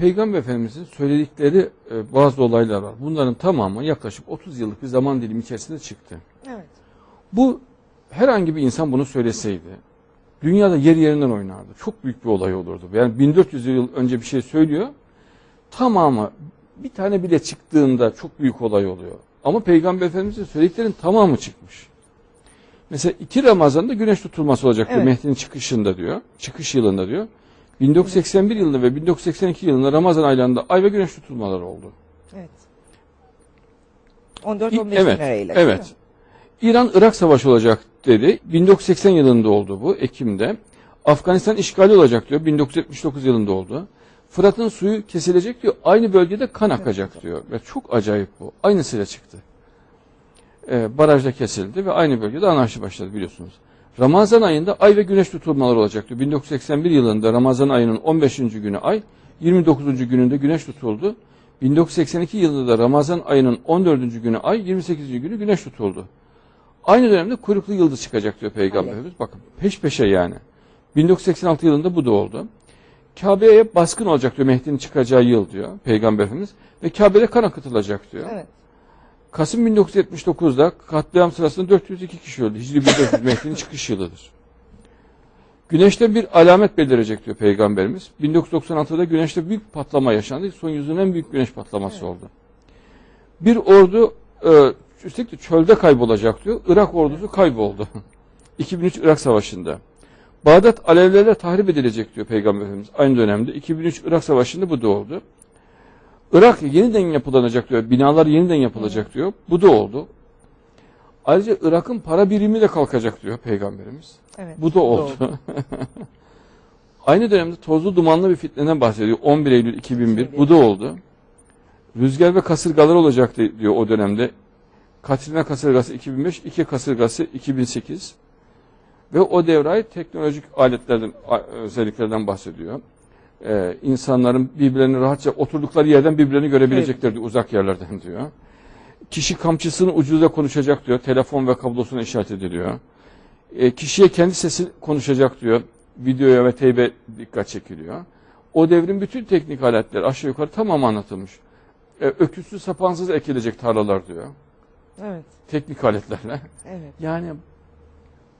Peygamber Efendimizin söyledikleri e, bazı olaylar var. Bunların tamamı yaklaşık 30 yıllık bir zaman dilimi içerisinde çıktı. Evet. Bu herhangi bir insan bunu söyleseydi dünyada yer yerinden oynardı. Çok büyük bir olay olurdu. Yani 1400 yıl önce bir şey söylüyor. Tamamı bir tane bile çıktığında çok büyük olay oluyor. Ama Peygamber Efendimizin söylediklerinin tamamı çıkmış. Mesela iki Ramazan'da güneş tutulması olacak diyor Evet. Mehdi'nin çıkışında diyor. Çıkış yılında diyor. 1981 yılında ve 1982 yılında Ramazan aylarında ay ve güneş tutulmaları oldu. Evet. 14-15 evet, değil evet. İran-Irak savaşı olacak dedi. 1980 yılında oldu bu, Ekim'de. Afganistan işgali olacak diyor. 1979 yılında oldu. Fırat'ın suyu kesilecek diyor. Aynı bölgede kan akacak diyor. Ve çok acayip bu. Aynısıyla çıktı. Ee, barajda kesildi ve aynı bölgede anarşi başladı biliyorsunuz. Ramazan ayında ay ve güneş tutulmaları olacak diyor. 1981 yılında Ramazan ayının 15. günü ay, 29. gününde güneş tutuldu. 1982 yılında da Ramazan ayının 14. günü ay, 28. günü güneş tutuldu. Aynı dönemde kuyruklu yıldız çıkacak diyor Peygamberimiz. Bakın peş peşe yani. 1986 yılında bu da oldu. Kabe'ye baskın olacak diyor Mehdi'nin çıkacağı yıl diyor Peygamber Efendimiz. Ve Kabe'de kan akıtılacak diyor. Evet. Kasım 1979'da katliam sırasında 402 kişi öldü. Hicri 1400 Mehdi'nin çıkış yılıdır. Güneşte bir alamet belirleyecek diyor Peygamberimiz. 1996'da güneşte büyük patlama yaşandı. Son yüzyılın en büyük güneş patlaması Evet. oldu. Bir ordu e, üstelik de çölde kaybolacak diyor. Irak ordusu kayboldu. 2003 Irak Savaşı'nda. Bağdat Alevlerle tahrip edilecek diyor Peygamber Efendimiz aynı dönemde. 2003 Irak Savaşı'nda bu da oldu. Irak yeniden yapılanacak diyor. Binalar yeniden yapılacak diyor. Bu da oldu. Ayrıca Irak'ın para birimi de kalkacak diyor Peygamberimiz. Evet. Bu da oldu. Aynı dönemde tozlu dumanlı bir fitneden bahsediyor. 11 Eylül 2001. Bu da oldu. Rüzgar ve kasırgalar olacaktı diyor o dönemde. Katrina kasırgası 2005, iki kasırgası 2008. Ve o devre teknolojik aletlerden, özelliklerden bahsediyor. Ee, insanların birbirlerini rahatça oturdukları yerden birbirlerini görebilecekler diyor, uzak yerlerden diyor. Kişi kamçısını ucuzla konuşacak diyor. Telefon ve kablosuna işaret ediliyor. E, kişiye kendi sesi konuşacak diyor. Videoya ve teybe dikkat çekiliyor. O devrin bütün teknik aletler aşağı yukarı tamam anlatılmış. E, öküzsüz sapansız ekilecek tarlalar diyor. Evet. Teknik aletlerle. Evet. Yani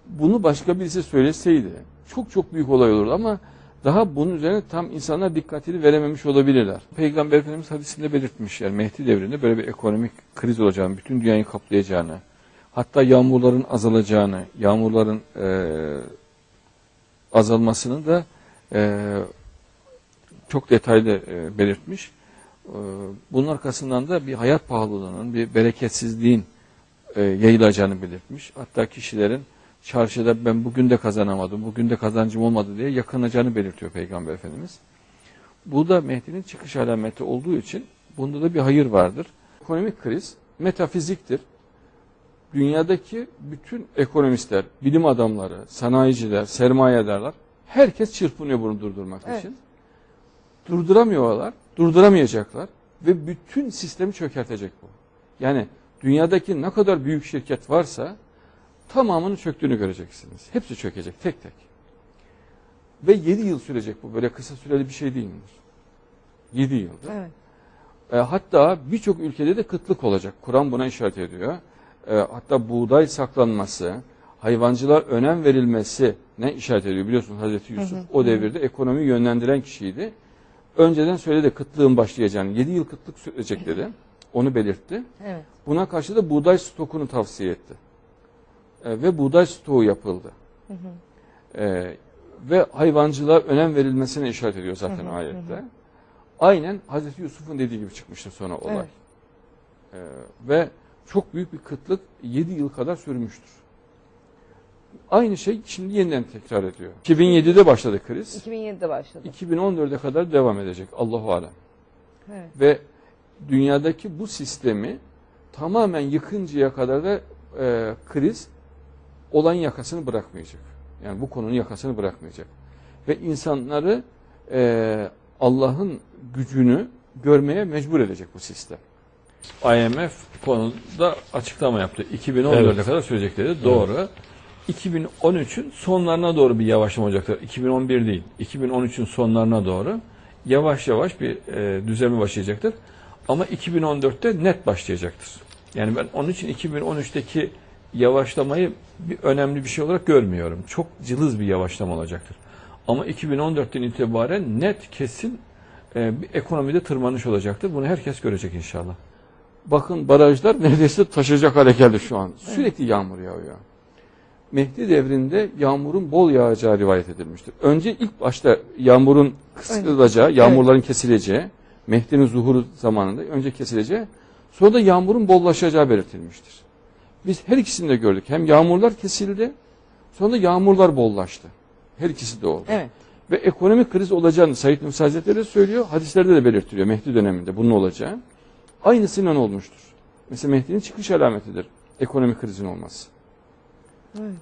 bunu başka birisi söyleseydi çok çok büyük olay olurdu ama daha bunun üzerine tam insanlar dikkatini verememiş olabilirler. Peygamber Efendimiz hadisinde belirtmiş yani Mehdi devrinde böyle bir ekonomik kriz olacağını, bütün dünyayı kaplayacağını, hatta yağmurların azalacağını, yağmurların eee, azalmasını da eee, çok detaylı eee, belirtmiş. Eee, bunun arkasından da bir hayat pahalılığının, bir bereketsizliğin e, yayılacağını belirtmiş. Hatta kişilerin çarşıda ben bugün de kazanamadım, bugün de kazancım olmadı diye yakınacağını belirtiyor Peygamber Efendimiz. Bu da Mehdi'nin çıkış alameti olduğu için bunda da bir hayır vardır. Ekonomik kriz metafiziktir. Dünyadaki bütün ekonomistler, bilim adamları, sanayiciler, sermayedarlar herkes çırpınıyor bunu durdurmak Evet. için. Durduramıyorlar, durduramayacaklar ve bütün sistemi çökertecek bu. Yani dünyadaki ne kadar büyük şirket varsa tamamının çöktüğünü göreceksiniz. Hepsi çökecek tek tek. Ve 7 yıl sürecek bu. Böyle kısa süreli bir şey değildir. 7 yıldır. Evet. E, hatta birçok ülkede de kıtlık olacak. Kur'an buna işaret ediyor. E, hatta buğday saklanması, hayvancılar önem verilmesi ne işaret ediyor biliyorsunuz Hazreti Yusuf hı, o hı. devirde ekonomiyi yönlendiren kişiydi. Önceden söyledi kıtlığın başlayacağını. 7 yıl kıtlık sürecek dedi. Onu belirtti. Evet. Buna karşı da buğday stokunu tavsiye etti. E, ve buğday stoğu yapıldı. Hı hı. E, ve hayvancılığa önem verilmesine işaret ediyor zaten Hı hı, ayette. hı. Aynen Hazreti Yusuf'un dediği gibi çıkmıştır sonra olay. Evet. E, ve çok büyük bir kıtlık 7 yıl kadar sürmüştür. Aynı şey şimdi yeniden tekrar ediyor. 2007'de başladı kriz. 2007'de başladı. 2014'e kadar devam edecek Allahu alem. Evet. Ve dünyadaki bu sistemi tamamen yıkıncaya kadar da e, kriz olayın yakasını bırakmayacak. Yani bu konunun yakasını bırakmayacak. Ve insanları e, Allah'ın gücünü görmeye mecbur edecek bu sistem. IMF konuda açıklama yaptı. 2014'e Evet. kadar sürecek dedi. Doğru. 2013'ün sonlarına doğru bir yavaşlama olacaktır. 2011 değil. 2013'ün sonlarına doğru yavaş yavaş bir e, düzelme başlayacaktır. Ama 2014'te net başlayacaktır. Yani ben onun için 2013'teki yavaşlamayı bir önemli bir şey olarak görmüyorum. Çok cılız bir yavaşlama olacaktır. Ama 2014'ten itibaren net kesin e, bir ekonomide tırmanış olacaktır. Bunu herkes görecek inşallah. Bakın barajlar neredeyse taşacak hale geldi şu an. Sürekli yağmur yağıyor. Mehdi devrinde yağmurun bol yağacağı rivayet edilmiştir. Önce ilk başta yağmurun kısılacağı, yağmurların kesileceği, Mehdi'nin zuhuru zamanında önce kesileceği, sonra da yağmurun bollaşacağı belirtilmiştir. Biz her ikisini de gördük. Hem yağmurlar kesildi, sonra yağmurlar bollaştı. Her ikisi de oldu. Evet. Ve ekonomik kriz olacağını Said Nursi Hazretleri de söylüyor. Hadislerde de belirtiliyor Mehdi döneminde bunun olacağı. Aynısıyla olmuştur. Mesela Mehdi'nin çıkış alametidir. Ekonomik krizin olması. Evet.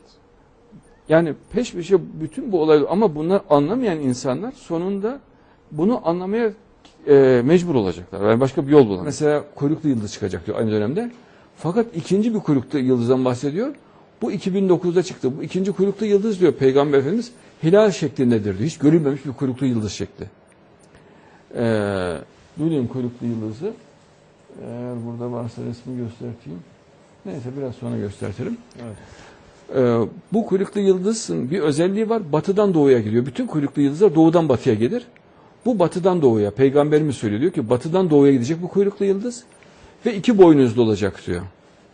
Yani peş peşe bütün bu olay ama bunlar anlamayan insanlar sonunda bunu anlamaya e, mecbur olacaklar. Yani başka bir yol bulamıyor. Mesela kuyruklu yıldız çıkacak diyor aynı dönemde. Fakat ikinci bir kuyruklu yıldızdan bahsediyor. Bu 2009'da çıktı. Bu ikinci kuyruklu yıldız diyor Peygamber Efendimiz hilal şeklindedir diyor. Hiç görülmemiş bir kuyruklu yıldız şekli. Ee, Duyayım kuyruklu yıldızı. Eğer burada varsa resmi göstereyim. Neyse biraz sonra göstertirim. Ee, bu kuyruklu yıldızın bir özelliği var. Batıdan doğuya gidiyor. Bütün kuyruklu yıldızlar doğudan batıya gelir. Bu batıdan doğuya. Peygamberimiz söylüyor diyor ki batıdan doğuya gidecek bu kuyruklu yıldız ve iki boynuzlu olacak diyor.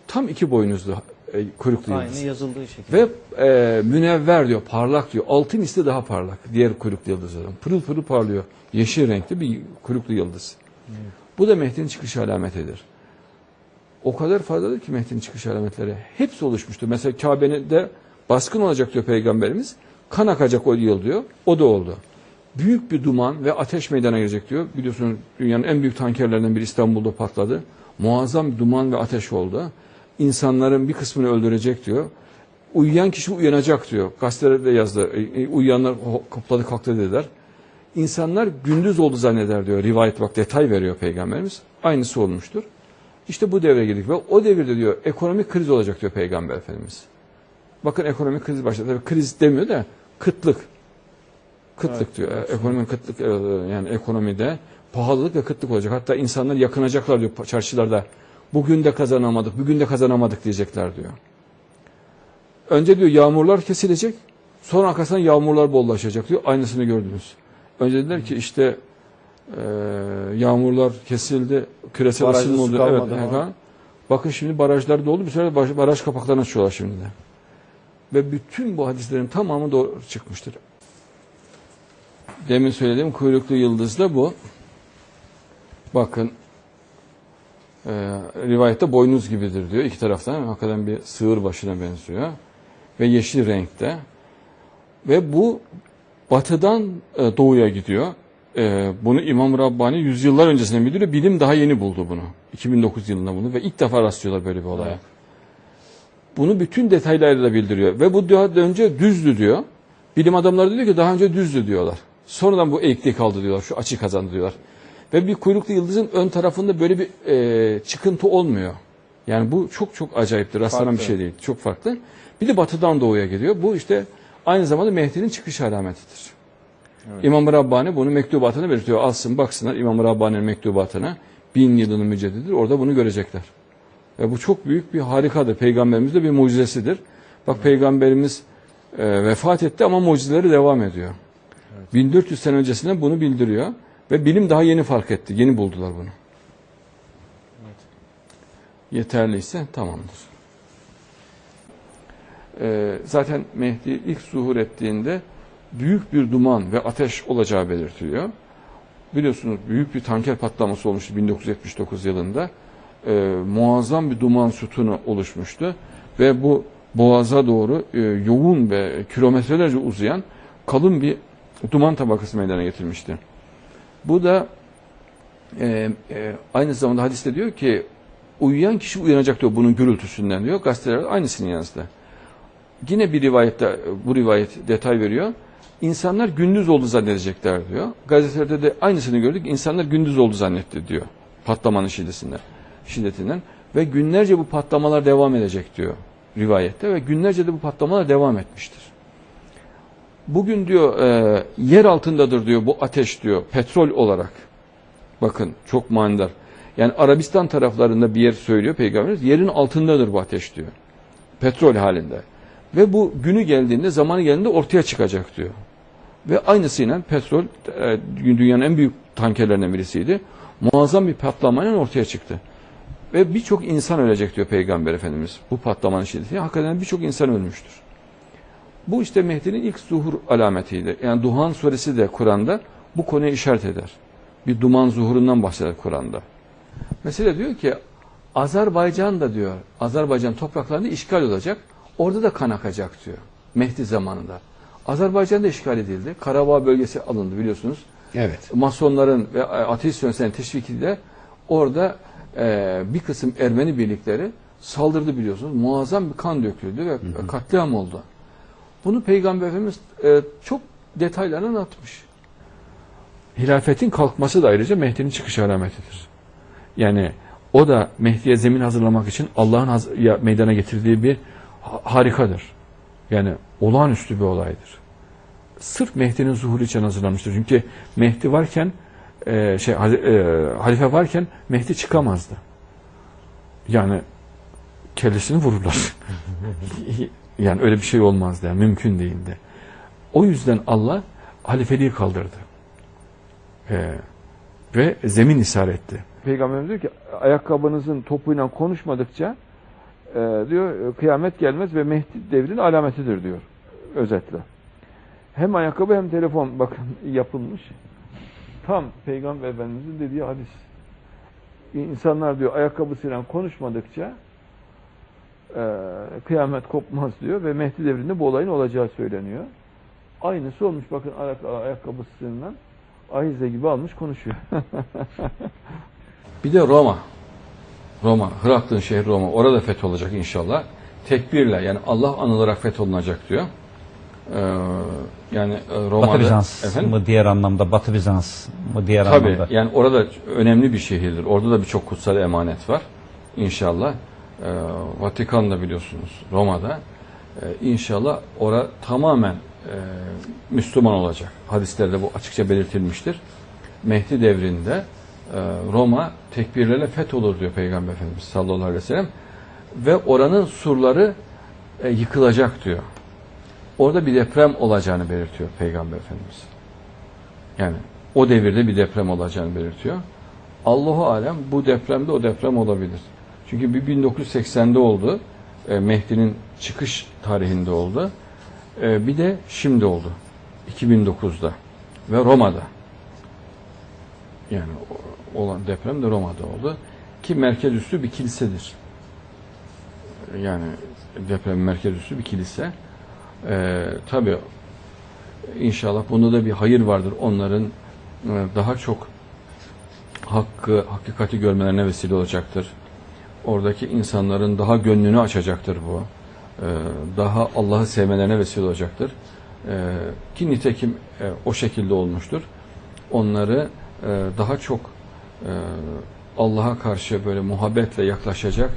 Tam iki boynuzlu e, kuyruklu yıldız. Aynı yazıldığı şekilde. Ve e, münevver diyor, parlak diyor. Altın ise daha parlak diğer kuyruklu yıldızlardan. Pırıl pırıl parlıyor. Yeşil renkli bir kuyruklu yıldız. Bu da Mehdi'nin çıkış alametidir. O kadar fazladır ki Mehdi'nin çıkış alametleri. Hepsi oluşmuştur. Mesela Kabe'nin de baskın olacak diyor Peygamberimiz. Kan akacak o yıl diyor. O da oldu. Büyük bir duman ve ateş meydana gelecek diyor. Biliyorsunuz dünyanın en büyük tankerlerinden biri İstanbul'da patladı. Muazzam bir duman ve ateş oldu. İnsanların bir kısmını öldürecek diyor. Uyuyan kişi uyanacak diyor. Gazetelerde yazdı. E, e, Uyuyanlar kopladı kalktı dediler. İnsanlar gündüz oldu zanneder diyor. Rivayet bak detay veriyor Peygamberimiz. Aynısı olmuştur. İşte bu devre girdik ve o devirde diyor ekonomik kriz olacak diyor Peygamber Efendimiz. Bakın ekonomik kriz başladı. Tabii kriz demiyor da kıtlık. Kıtlık Evet, diyor. evet. Ekonomik kıtlık e, yani ekonomide pahalılık ve kıtlık olacak. Hatta insanlar yakınacaklar diyor çarşılarda. Bugün de kazanamadık, bugün de kazanamadık diyecekler diyor. Önce diyor yağmurlar kesilecek. Sonra arkasından yağmurlar bollaşacak diyor. Aynısını gördünüz. Önce dediler ki işte e, yağmurlar kesildi. Küresel ısınma oldu. Evet, ha. Bakın şimdi barajlar doldu. Bir süre baraj kapaklarını açıyorlar şimdi de. Ve bütün bu hadislerin tamamı doğru çıkmıştır. Demin söylediğim kuyruklu yıldız da bu. Bakın e, rivayette boynuz gibidir diyor iki taraftan. Hakikaten bir sığır başına benziyor. Ve yeşil renkte. Ve bu batıdan e, doğuya gidiyor. E, bunu İmam Rabbani yüzyıllar öncesinden bildiriyor. Bilim daha yeni buldu bunu. 2009 yılında bunu ve ilk defa rastlıyorlar böyle bir olaya. Evet. Bunu bütün detaylarıyla bildiriyor. Ve bu daha önce düzdü diyor. Bilim adamları diyor ki daha önce düzdü diyorlar. Sonradan bu eğikliği kaldı diyorlar. Şu açı kazandı diyorlar. Ve bir kuyruklu yıldızın ön tarafında böyle bir e, çıkıntı olmuyor. Yani bu çok çok acayiptir. Rastlanan bir şey değil. Çok farklı. Bir de batıdan doğuya gidiyor. Bu işte aynı zamanda Mehdi'nin çıkış alametidir. Evet. İmam-ı Rabbani bunu mektubatını belirtiyor. Alsın baksınlar İmam-ı Rabbani'nin mektubatına. Bin yılının müceddidir. Orada bunu görecekler. Ve bu çok büyük bir harikadır. Peygamberimiz de bir mucizesidir. Bak Peygamberimiz e, vefat etti ama mucizeleri devam ediyor. 1400 sene öncesinden bunu bildiriyor. Ve bilim daha yeni fark etti. Yeni buldular bunu. Yeterliyse tamamdır. E, zaten Mehdi ilk zuhur ettiğinde büyük bir duman ve ateş olacağı belirtiliyor. Biliyorsunuz büyük bir tanker patlaması olmuştu 1979 yılında. Ee, muazzam bir duman sütunu oluşmuştu ve bu boğaza doğru e, yoğun ve kilometrelerce uzayan kalın bir duman tabakası meydana getirmişti. Bu da e, e, aynı zamanda hadiste diyor ki uyuyan kişi uyanacak diyor bunun gürültüsünden diyor. Gazeteler aynısını yazdı. Yine bir rivayette bu rivayet detay veriyor. İnsanlar gündüz oldu zannedecekler diyor. Gazetelerde de aynısını gördük. İnsanlar gündüz oldu zannetti diyor. Patlamanın şiddetinden. şiddetinden. Ve günlerce bu patlamalar devam edecek diyor rivayette. Ve günlerce de bu patlamalar devam etmiştir. Bugün diyor e, yer altındadır diyor bu ateş diyor petrol olarak. Bakın çok manidar. Yani Arabistan taraflarında bir yer söylüyor Peygamberimiz. Yerin altındadır bu ateş diyor. Petrol halinde. Ve bu günü geldiğinde, zamanı geldiğinde ortaya çıkacak diyor. Ve aynısıyla petrol e, dünyanın en büyük tankerlerinden birisiydi. Muazzam bir patlamayla ortaya çıktı. Ve birçok insan ölecek diyor Peygamber Efendimiz. Bu patlamanın şiddetiyle. Hakikaten birçok insan ölmüştür. Bu işte Mehdi'nin ilk zuhur alametiydi. Yani Duhan suresi de Kur'an'da bu konuya işaret eder. Bir duman zuhurundan bahseder Kur'an'da. Mesela diyor ki Azerbaycan da diyor, Azerbaycan topraklarında işgal olacak. Orada da kan akacak diyor. Mehdi zamanında. Azerbaycan da işgal edildi. Karabağ bölgesi alındı biliyorsunuz. Evet. Masonların ve ateist yöneticilerin teşvikiyle orada e, bir kısım Ermeni birlikleri saldırdı biliyorsunuz. Muazzam bir kan döküldü ve katliam oldu. Bunu Peygamber Efendimiz e, çok detaylarını anlatmış. Hilafetin kalkması da ayrıca Mehdi'nin çıkış alametidir. Yani o da Mehdi'ye zemin hazırlamak için Allah'ın meydana getirdiği bir ha- harikadır. Yani olağanüstü bir olaydır. Sırf Mehdi'nin zuhuru için hazırlanmıştır. Çünkü Mehdi varken e, şey e, halife varken Mehdi çıkamazdı. Yani kellesini vururlar. yani öyle bir şey olmazdı. Yani, mümkün değildi. O yüzden Allah halifeliği kaldırdı. E, ve zemin ishar etti. Peygamberimiz diyor ki ayakkabınızın topuyla konuşmadıkça e, diyor kıyamet gelmez ve Mehdi devrinin alametidir diyor özetle. Hem ayakkabı hem telefon bakın yapılmış. Tam Peygamber Efendimizin dediği hadis. İnsanlar diyor ayakkabısıyla konuşmadıkça e, kıyamet kopmaz diyor ve Mehdi devrinde bu olayın olacağı söyleniyor. Aynısı olmuş bakın ayak, ayakkabısıyla ahize gibi almış konuşuyor. bir de Roma. Roma, Hıraklın şehri Roma. Orada fetholacak inşallah. Tekbirle yani Allah anılarak fetholunacak diyor. Ee, yani e, Roma'da Batı Bizans efendim? mı diğer anlamda, Batı Bizans mı diğer Tabii anlamda? yani orada önemli bir şehirdir. Orada da birçok kutsal emanet var. İnşallah e, Vatikan'da biliyorsunuz Roma'da e, inşallah ora tamamen e, Müslüman olacak. Hadislerde bu açıkça belirtilmiştir. Mehdi devrinde e, Roma tekbirlerle fetholur diyor Peygamber Efendimiz sallallahu aleyhi ve sellem. Ve oranın surları e, yıkılacak diyor. Orada bir deprem olacağını belirtiyor Peygamber Efendimiz. Yani o devirde bir deprem olacağını belirtiyor. Allahu alem bu depremde o deprem olabilir. Çünkü bir 1980'de oldu. E, Mehdi'nin çıkış tarihinde oldu. E, bir de şimdi oldu. 2009'da ve Roma'da. Yani olan deprem de Roma'da oldu. Ki merkez üssü bir kilisedir. Yani deprem merkez üssü bir kilise. E, tabii İnşallah bunda da bir hayır vardır. Onların e, daha çok hakkı, hakikati görmelerine vesile olacaktır. Oradaki insanların daha gönlünü açacaktır bu. E, Daha Allah'ı sevmelerine vesile olacaktır. E, Ki nitekim e, o şekilde olmuştur. Onları e, daha çok e, Allah'a karşı böyle muhabbetle yaklaşacak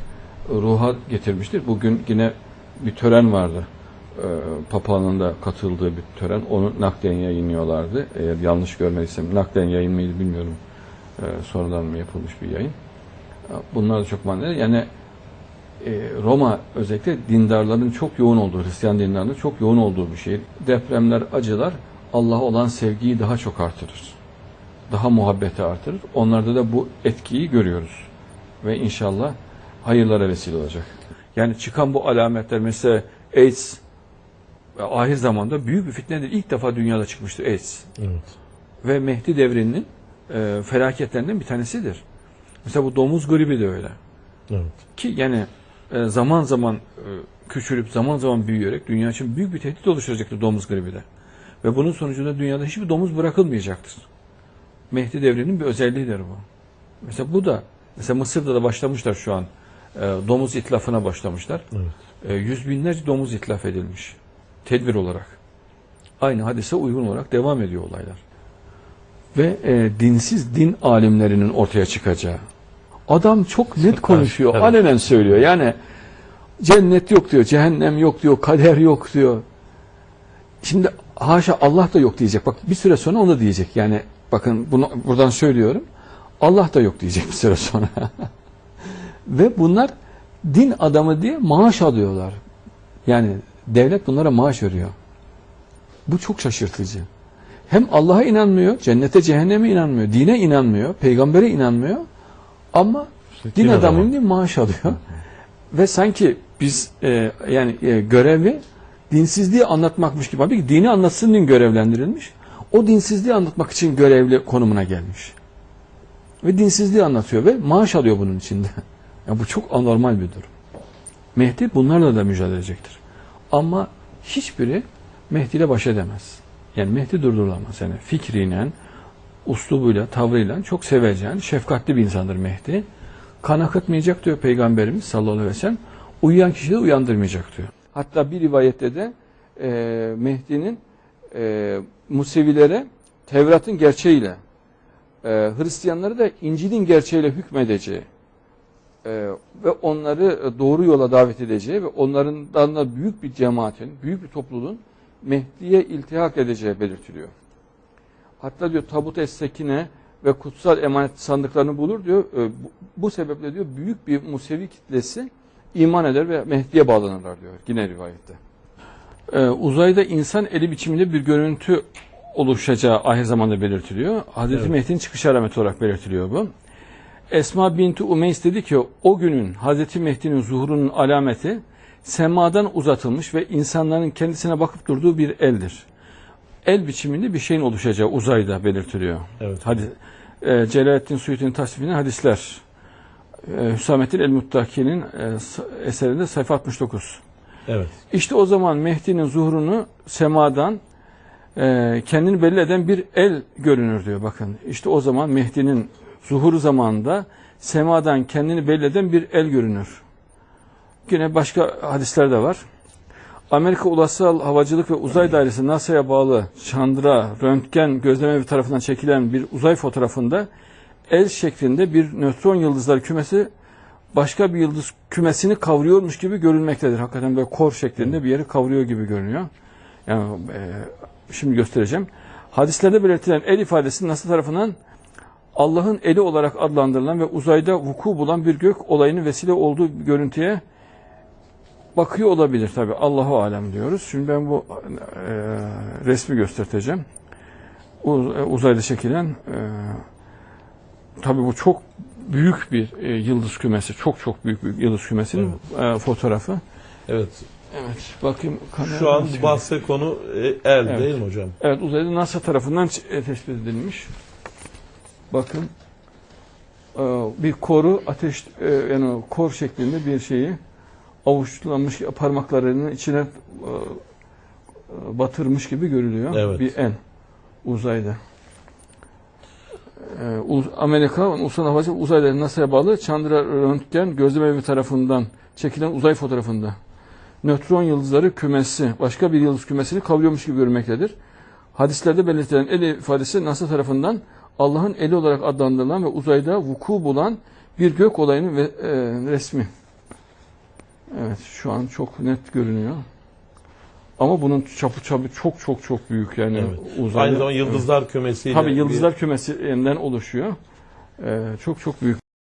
ruha getirmiştir. Bugün yine bir tören vardı e, papağanın da katıldığı bir tören. Onu naklen yayınlıyorlardı. Eğer yanlış görmediysem naklen yayın mıydı bilmiyorum. Sonradan mı yapılmış bir yayın. Bunlar da çok manidar. Yani e, Roma özellikle dindarların çok yoğun olduğu, Hristiyan dindarların çok yoğun olduğu bir şehir. Depremler, acılar Allah'a olan sevgiyi daha çok artırır. Daha muhabbeti artırır. Onlarda da bu etkiyi görüyoruz. Ve inşallah hayırlara vesile olacak. Yani çıkan bu alametler mesela AIDS ahir zamanda büyük bir fitnedir. İlk defa dünyada çıkmıştır AIDS. Evet. Ve Mehdi devrinin e, felaketlerinden bir tanesidir. Mesela bu domuz gribi de öyle. Evet. Ki yani e, zaman zaman e, küçülüp zaman zaman büyüyerek dünya için büyük bir tehdit oluşturacaktır domuz gribi de. Ve bunun sonucunda dünyada hiçbir domuz bırakılmayacaktır. Mehdi devrinin bir özelliğidir bu. Mesela bu da mesela Mısır'da da başlamışlar şu an. E, domuz itlafına başlamışlar. Evet. Yüz binlerce domuz itlaf edilmiş. Tedbir olarak. Aynı hadise uygun olarak devam ediyor olaylar. Ve e, dinsiz din alimlerinin ortaya çıkacağı. Adam çok net konuşuyor, evet. alenen söylüyor. Yani cennet yok diyor, cehennem yok diyor, kader yok diyor. Şimdi haşa Allah da yok diyecek. Bak bir süre sonra onu diyecek. Yani bakın bunu buradan söylüyorum. Allah da yok diyecek bir süre sonra. Ve bunlar din adamı diye maaş alıyorlar. Yani devlet bunlara maaş veriyor. Bu çok şaşırtıcı. Hem Allah'a inanmıyor, cennete cehenneme inanmıyor, dine inanmıyor, peygambere inanmıyor ama din, din adamı. adamının diye maaş alıyor. Ve sanki biz e, yani e, görevi dinsizliği anlatmakmış gibi. Tabii ki dini anlatsın diye görevlendirilmiş. O dinsizliği anlatmak için görevli konumuna gelmiş. Ve dinsizliği anlatıyor ve maaş alıyor bunun içinde. Ya bu çok anormal bir durum. Mehdi bunlarla da mücadele edecektir. Ama hiçbiri Mehdi ile baş edemez. Yani Mehdi durdurulamaz. Yani fikriyle, uslubuyla, tavrıyla çok sevecen, şefkatli bir insandır Mehdi. Kan akıtmayacak diyor Peygamberimiz sallallahu aleyhi ve sellem. Uyuyan kişiyi uyandırmayacak diyor. Hatta bir rivayette de e, Mehdi'nin e, Musevilere Tevrat'ın gerçeğiyle, e, Hristiyanları da İncil'in gerçeğiyle hükmedeceği e, ve onları doğru yola davet edeceği ve onlardan da büyük bir cemaatin, büyük bir topluluğun Mehdi'ye iltihak edeceği belirtiliyor. Hatta diyor tabut es-sekine ve kutsal emanet sandıklarını bulur diyor. E, bu, sebeple diyor büyük bir Musevi kitlesi iman eder ve Mehdi'ye bağlanırlar diyor yine rivayette. E, uzayda insan eli biçiminde bir görüntü oluşacağı ahir zamanda belirtiliyor. Hazreti Evet. Mehdi'nin çıkış alameti olarak belirtiliyor bu. Esma binti Umeys dedi ki o günün Hazreti Mehdi'nin zuhurunun alameti semadan uzatılmış ve insanların kendisine bakıp durduğu bir eldir. El biçiminde bir şeyin oluşacağı uzayda belirtiliyor. Evet. Hadi, e, Celaleddin Suyuti'nin tasnifine hadisler. E, Hüsamettin el-Muttaki'nin e, eserinde sayfa 69. Evet. İşte o zaman Mehdi'nin zuhurunu semadan e, kendini belli eden bir el görünür diyor bakın. İşte o zaman Mehdi'nin zuhuru zamanında semadan kendini belli eden bir el görünür. Yine başka hadisler de var. Amerika Ulusal Havacılık ve Uzay Dairesi NASA'ya bağlı Chandra röntgen gözlemevi tarafından çekilen bir uzay fotoğrafında el şeklinde bir nötron yıldızları kümesi başka bir yıldız kümesini kavruyormuş gibi görünmektedir. Hakikaten böyle kor şeklinde bir yeri kavruyor gibi görünüyor. Yani e, şimdi göstereceğim. Hadislerde belirtilen el ifadesi NASA tarafından Allah'ın eli olarak adlandırılan ve uzayda vuku bulan bir gök olayının vesile olduğu görüntüye bakıyor olabilir tabi. Allahu alem diyoruz. Şimdi ben bu e, resmi göstereceğim. Uz- e, uzayda çekilen e, tabi bu çok büyük bir e, yıldız kümesi. Çok çok büyük bir yıldız kümesinin e, fotoğrafı. Evet. Evet. Bakayım kamera Şu an bahse konu e, el Evet. değil mi hocam? Evet uzayda NASA tarafından e, tespit edilmiş. Bakın e, bir koru ateş e, yani kor şeklinde bir şeyi avuçlanmış parmaklarının içine e, e, batırmış gibi görülüyor. Evet. Bir en uzayda. E, Amerika Ulusal Havacılık Uzayda NASA'ya bağlı Chandra Röntgen gözlemevi tarafından çekilen uzay fotoğrafında nötron yıldızları kümesi, başka bir yıldız kümesini kavruyormuş gibi görünmektedir. Hadislerde belirtilen el ifadesi NASA tarafından Allah'ın eli olarak adlandırılan ve uzayda vuku bulan bir gök olayının ve, e, resmi. Evet, şu an çok net görünüyor. Ama bunun çapı çapı çok çok çok büyük yani Evet. uzayda. Aynı zamanda yıldızlar kümesiyle. Tabii bir- yıldızlar kümesinden oluşuyor. Ee, çok çok büyük.